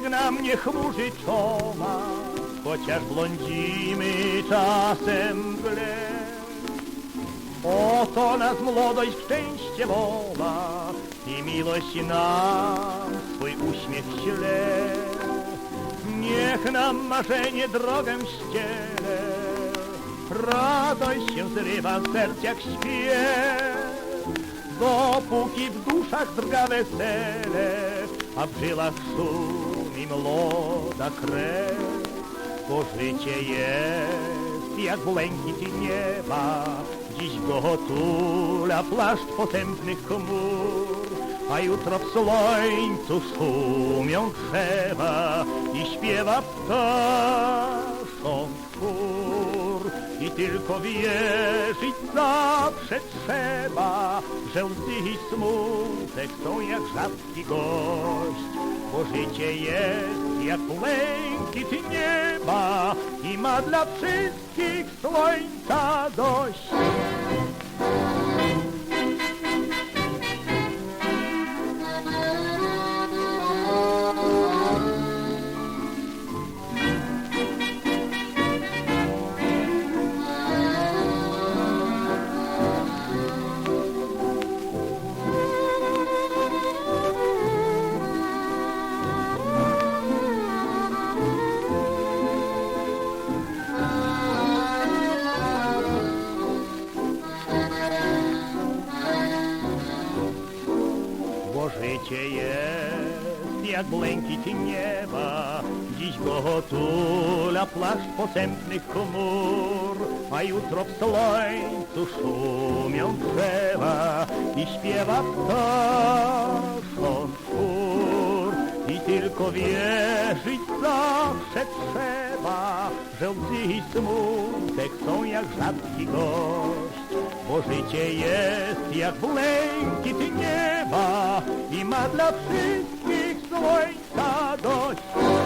nam nie chmurzy czoła, chociaż blądzimy czasem w. Oto nas młodość w szczęście woła i miłość nam swój uśmiech śle. Niech nam marzenie drogę ściele, radość się zrywa z serc jak śpiew. Dopóki w duszach drga wesele, a w żyłach szumi młoda krew, bo życie jest jak błękit nieba, dziś go otula płaszcz potępnych chmur, a jutro w słońcu szumią drzewa i śpiewa ptaszą chór. I tylko wierzyć zawsze trzeba, że łzy i smutek są jak rzadki gość, bo życie jest jak błękit nieba i ma dla wszystkich słońca dość. Życie jest jak błękit nieba, dziś go otula płaszcz posępnych chmur, a jutro w słońcu szumią drzewa i śpiewa ptaszon chór. I tylko wierzyć zawsze trzeba, że łzy i smutek są jak rzadki gość. Bo życie jest jak błękit nieba ma dla wszystkich słońca dość.